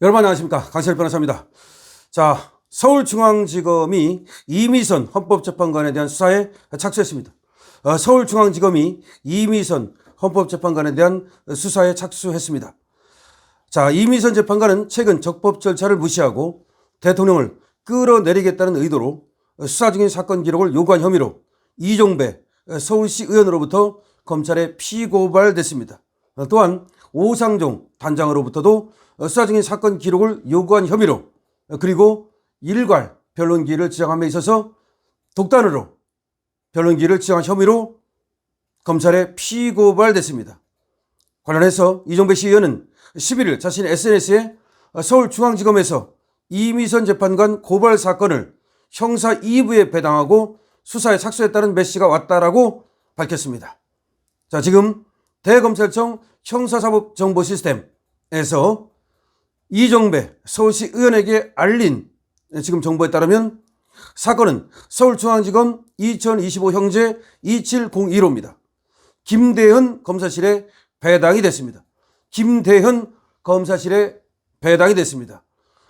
여러분 안녕하십니까 강철 변호사입니다. 자 서울중앙지검이 이미선 헌법재판관에 대한 수사에 착수했습니다. 어, 서울중앙지검이 이미선 헌법재판관에 대한 수사에 착수했습니다. 자 이미선 재판관은 최근 적법 절차를 무시하고 대통령을 끌어내리겠다는 의도로 수사 중인 사건 기록을 요구한 혐의로 이종배 서울시 의원으로부터 검찰에 피고발됐습니다. 어, 또한 오상종 단장으로부터도 수사 중인 사건 기록을 요구한 혐의로 어, 그리고 일괄 변론기를 지정함에 있어서 독단으로 변론기를 지정한 혐의로 검찰에 피고발됐습니다. 관련해서 이종배 시 의원은 11일 자신의 SNS에 서울중앙지검에서 이미선 재판관 고발 사건을 형사 2부에 배당하고 수사에 착수했다는 메시가 왔다라고 밝혔습니다. 자, 지금 대검찰청 형사사법정보 시스템에서 이정배 서울시 의원에게 알린 지금 정보에 따르면 사건은 서울중앙지검 2025 형제 2702호입니다. 김대현 검사실에 배당이 됐습니다. 김대현 검사실에 배당이 됐습니다.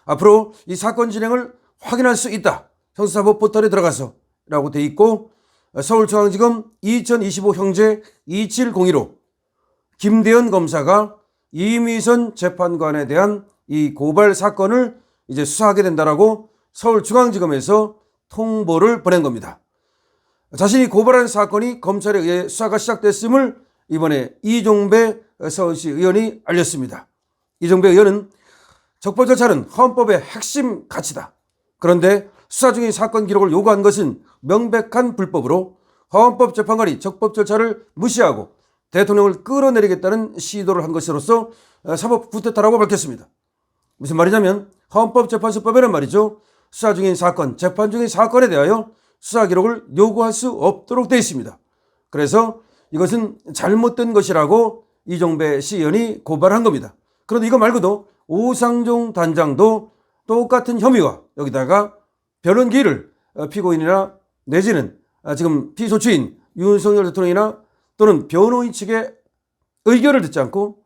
앞으로 이 사건 진행을 확인할 수 있다. 형사사법 포털에 들어가서 라고 돼 있고 서울중앙지검 2025 형제 2702로 김대현 검사가 이미선 재판관에 대한 이 고발 사건을 이제 수사하게 된다라고 서울중앙지검에서 통보를 보낸 겁니다. 자신이 고발한 사건이 검찰에 의해 수사가 시작됐음을 이번에 이종배 서울시 의원이 알렸습니다. 이종배 의원은 적법 절차는 헌법의 핵심 가치다. 그런데 수사 중인 사건 기록을 요구한 것은 명백한 불법으로 헌법재판관이 적법 절차를 무시하고 대통령을 끌어내리겠다는 시도를 한 것으로서 사법 구태타라고 밝혔습니다. 무슨 말이냐면 헌법재판소법에는 말이죠. 수사 중인 사건, 재판 중인 사건에 대하여 수사 기록을 요구할 수 없도록 되어 있습니다. 그래서 이것은 잘못된 것이라고 이종배 시의원이 고발한 겁니다. 그런데 이거 말고도 오상종 단장도 똑같은 혐의와 여기다가 변론기를 피고인이나 내지는 지금 피소추인 윤석열 대통령이나 또는 변호인 측의 의견을 듣지 않고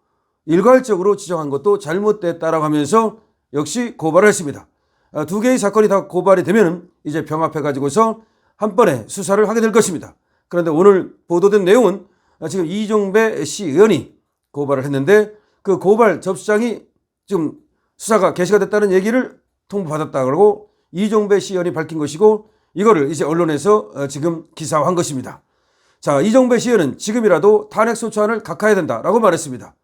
일괄적으로 지정한 것도 잘못됐다라고 하면서 역시 고발을 했습니다. 아, 두 개의 사건이 다 고발이 되면 이제 병합해 가지고서 한 번에 수사를 하게 될 것입니다. 그런데 오늘 보도된 내용은 지금 이종배 시 의원이 고발을 했는데 그 고발 접수장이 지금 수사가 개시가 됐다는 얘기를 통보받았다고 이종배 시 의원이 밝힌 것이고 이거를 이제 언론에서 어, 지금 기사화한 것입니다. 자, 이종배 시 의원은 지금이라도 탄핵소추안을 각하해야 된다라고 말했습니다.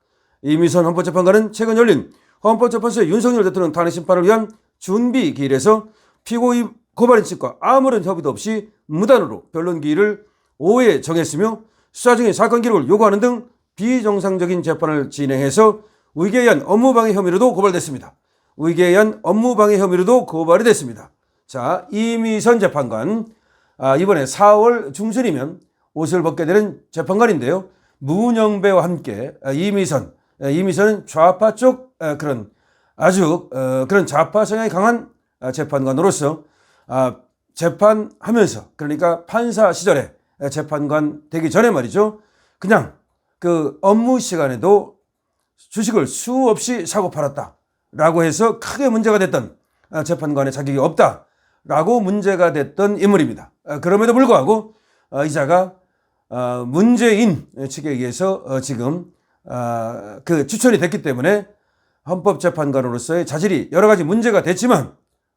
이미선 헌법재판관은 최근 열린 헌법재판소의 윤석열 대통령 탄핵 심판을 위한 준비 기일에서 피고인 고발인 측과 아무런 협의도 없이 무단으로 변론 기일을 5회 정했으며 수사 중인 사건 기록을 요구하는 등 비정상적인 재판을 진행해서 위계에 의한 업무방해 혐의로도 고발됐습니다. 위계에 의한 업무방해 혐의로도 고발이 됐습니다. 자, 이미선 재판관 아, 이번에 4월 중순이면 옷을 벗게 되는 재판관인데요. 문영배와 함께 아, 이미선 에, 이미선은 좌파 쪽 에, 그런 아주 어, 그런 좌파 성향이 강한 아, 재판관으로서 아, 재판하면서 그러니까 판사 시절에 에, 재판관 되기 전에 말이죠. 그냥 그 업무 시간에도 주식을 수없이 사고 팔았다 라고 해서 크게 문제가 됐던 아, 재판관의 자격이 없다 라고 문제가 됐던 인물입니다. 아, 그럼에도 불구하고 어, 이자가 어, 문재인 측에 의해서 어, 지금 아, 그 추천이 됐기 때문에 헌법재판관으로서의 자질이 여러 가지 문제가 됐지만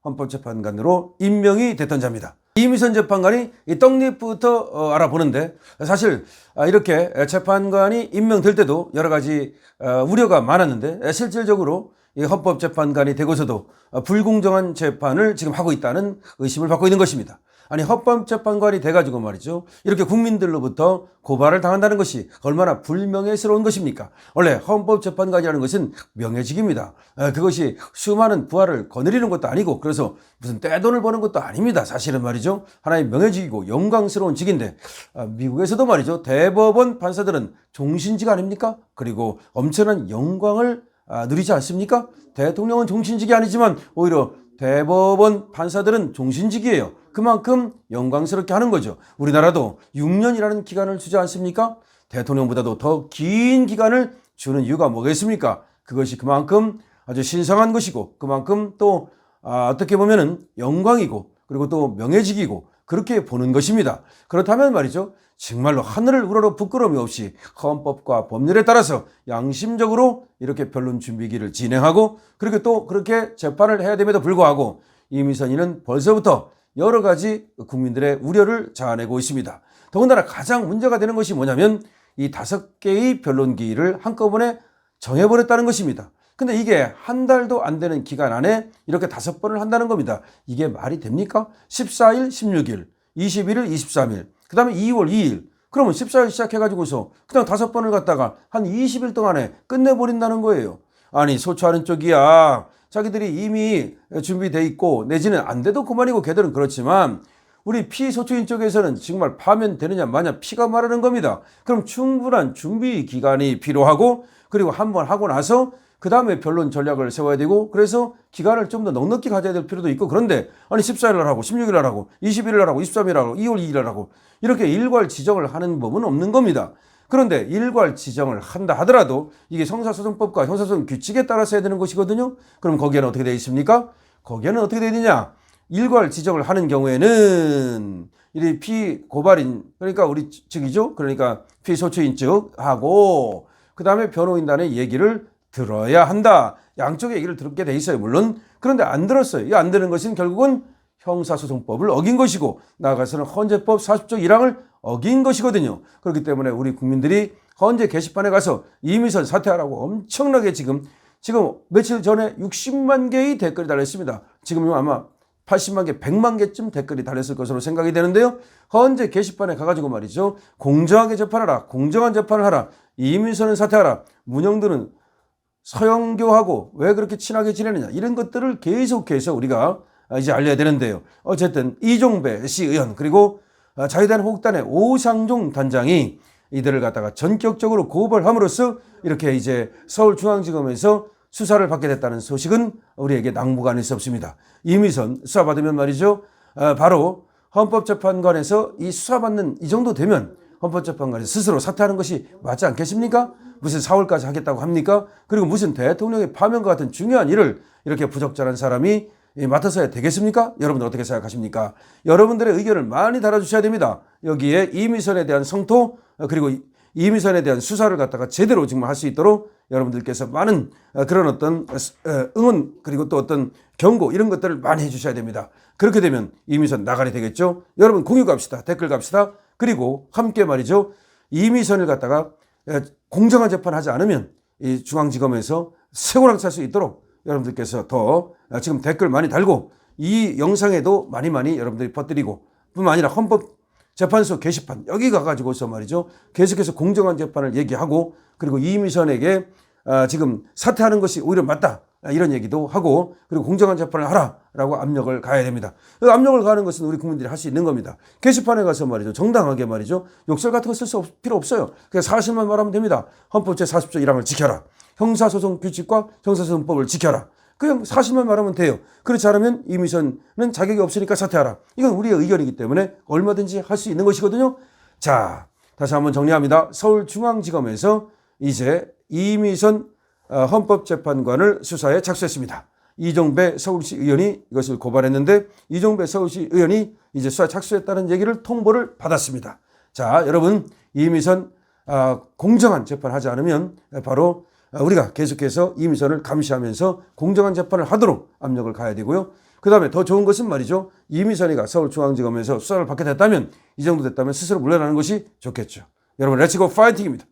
헌법재판관으로 임명이 됐던 자입니다. 이미선 재판관이 이 떡잎부터 어, 알아보는데 사실 아, 이렇게 재판관이 임명될 때도 여러 가지 어, 우려가 많았는데 실질적으로 이 헌법재판관이 되고서도 어, 불공정한 재판을 지금 하고 있다는 의심을 받고 있는 것입니다. 아니 헌법재판관이 돼가지고 말이죠. 이렇게 국민들로부터 고발을 당한다는 것이 얼마나 불명예스러운 것입니까? 원래 헌법재판관이라는 것은 명예직입니다. 에, 그것이 수많은 부하를 거느리는 것도 아니고 그래서 무슨 떼돈을 버는 것도 아닙니다. 사실은 말이죠. 하나의 명예직이고 영광스러운 직인데 아, 미국에서도 말이죠. 대법원 판사들은 종신직 아닙니까? 그리고 엄청난 영광을 아, 누리지 않습니까? 대통령은 종신직이 아니지만 오히려 대법원 판사들은 종신직이에요. 그만큼 영광스럽게 하는 거죠. 우리나라도 6년이라는 기간을 주지 않습니까? 대통령보다도 더 긴 기간을 주는 이유가 뭐겠습니까? 그것이 그만큼 아주 신성한 것이고 그만큼 또 아, 어떻게 보면은 영광이고 그리고 또 명예직이고 그렇게 보는 것입니다. 그렇다면 말이죠. 정말로 하늘을 우러러 부끄러움이 없이 헌법과 법률에 따라서 양심적으로 이렇게 변론 준비기를 진행하고 그리고 또 그렇게 재판을 해야 됨에도 불구하고 이미선이는 벌써부터 여러 가지 국민들의 우려를 자아내고 있습니다. 더군다나 가장 문제가 되는 것이 뭐냐면 이 다섯 개의 변론기일을 한꺼번에 정해버렸다는 것입니다. 근데 이게 한 달도 안 되는 기간 안에 이렇게 다섯 번을 한다는 겁니다. 이게 말이 됩니까? 14일, 16일, 21일, 23일, 그 다음에 2월 2일. 그러면 14일 시작해가지고서 그냥 다섯 번을 갖다가 한 20일 동안에 끝내버린다는 거예요. 아니, 소추하는 쪽이야. 자기들이 이미 준비돼 있고 내지는 안 돼도 그만이고 걔들은 그렇지만 우리 피소추인 쪽에서는 정말 파면 되느냐 마냐 피가 마르는 겁니다. 그럼 충분한 준비 기간이 필요하고 그리고 한 번 하고 나서 그 다음에 변론 전략을 세워야 되고 그래서 기간을 좀 더 넉넉히 가져야 될 필요도 있고 그런데 아니 14일 날 하고 16일 날 하고 21일 날 하고 23일 날 하고 2월 2일 날 하고 이렇게 일괄 지정을 하는 법은 없는 겁니다. 그런데 일괄 지정을 한다 하더라도 이게 형사소송법과 형사소송 규칙에 따라서 해야 되는 것이거든요. 그럼 거기에는 어떻게 되어 있습니까? 거기에는 어떻게 되어 있느냐? 일괄 지정을 하는 경우에는 이 피고발인 그러니까 우리 측이죠. 그러니까 피소추인 측하고 그 다음에 변호인단의 얘기를 들어야 한다. 양쪽의 얘기를 듣게 돼 있어요. 물론 그런데 안 들었어요. 이 안 들은 것은 결국은 형사소송법을 어긴 것이고 나아가서는 헌재법 40조 1항을 어긴 것이거든요. 그렇기 때문에 우리 국민들이 헌재 게시판에 가서 이미선 사퇴하라고 엄청나게 지금 지금 며칠 전에 60만 개의 댓글이 달렸습니다. 지금 아마 80만 개, 100만 개쯤 댓글이 달렸을 것으로 생각이 되는데요. 헌재 게시판에 가가지고 말이죠. 공정하게 재판하라. 공정한 재판을 하라. 이민선은 사퇴하라. 문영들은 서영교하고 왜 그렇게 친하게 지내느냐. 이런 것들을 계속해서 우리가 이제 알려야 되는데요. 어쨌든 이종배 시 의원 그리고 자유단 호국단의 오상종 단장이 이들을 갖다가 전격적으로 고발함으로써 이렇게 이제 서울중앙지검에서 수사를 받게 됐다는 소식은 우리에게 낭부가 아닐 수 없습니다. 이미선 수사받으면 말이죠. 어, 바로 헌법재판관에서 이 수사받는 이 정도 되면 헌법재판관이 스스로 사퇴하는 것이 맞지 않겠습니까? 무슨 4월까지 하겠다고 합니까? 그리고 무슨 대통령의 파면과 같은 중요한 일을 이렇게 부적절한 사람이 맡아서야 되겠습니까? 여러분들 어떻게 생각하십니까? 여러분들의 의견을 많이 달아주셔야 됩니다. 여기에 이미선에 대한 성토 그리고 이미선에 대한 수사를 갖다가 제대로 정말 할 수 있도록 여러분들께서 많은 그런 어떤 응원 그리고 또 어떤 경고 이런 것들을 많이 해주셔야 됩니다. 그렇게 되면 이미선 나가리 되겠죠. 여러분 공유 갑시다. 댓글 갑시다. 그리고 함께 말이죠. 이미선을 갖다가 공정한 재판하지 않으면 이 중앙지검에서 세고랑 찰 수 있도록 여러분들께서 더 지금 댓글 많이 달고 이 영상에도 많이 많이 여러분들이 퍼뜨리고 뿐만 아니라 헌법 재판소 게시판 여기 가가지고서 말이죠 계속해서 공정한 재판을 얘기하고 그리고 이미선에게 지금 사퇴하는 것이 오히려 맞다 이런 얘기도 하고 그리고 공정한 재판을 하라라고 압력을 가해야 됩니다. 그 압력을 가하는 것은 우리 국민들이 할 수 있는 겁니다. 게시판에 가서 말이죠 정당하게 말이죠 욕설 같은 거 쓸 수 필요 없어요. 그냥 사실만 말하면 됩니다. 헌법 제 40조 1항을 지켜라. 형사소송 규칙과 형사소송법을 지켜라. 그냥 사실만 말하면 돼요. 그렇지 않으면 이미선은 자격이 없으니까 사퇴하라. 이건 우리의 의견이기 때문에 얼마든지 할 수 있는 것이거든요. 자, 다시 한번 정리합니다. 서울중앙지검에서 이제 이미선 어, 헌법재판관을 수사에 착수했습니다. 이종배 서울시 의원이 이것을 고발했는데 이종배 서울시 의원이 이제 수사에 착수했다는 얘기를 통보를 받았습니다. 자, 여러분 이미선 어, 공정한 재판하지 않으면 바로 우리가 계속해서 이미선을 감시하면서 공정한 재판을 하도록 압력을 가야 되고요. 그 다음에 더 좋은 것은 말이죠. 이미선이가 서울중앙지검에서 수사를 받게 됐다면 이 정도 됐다면 스스로 물러나는 것이 좋겠죠. 여러분 렛츠고 파이팅입니다.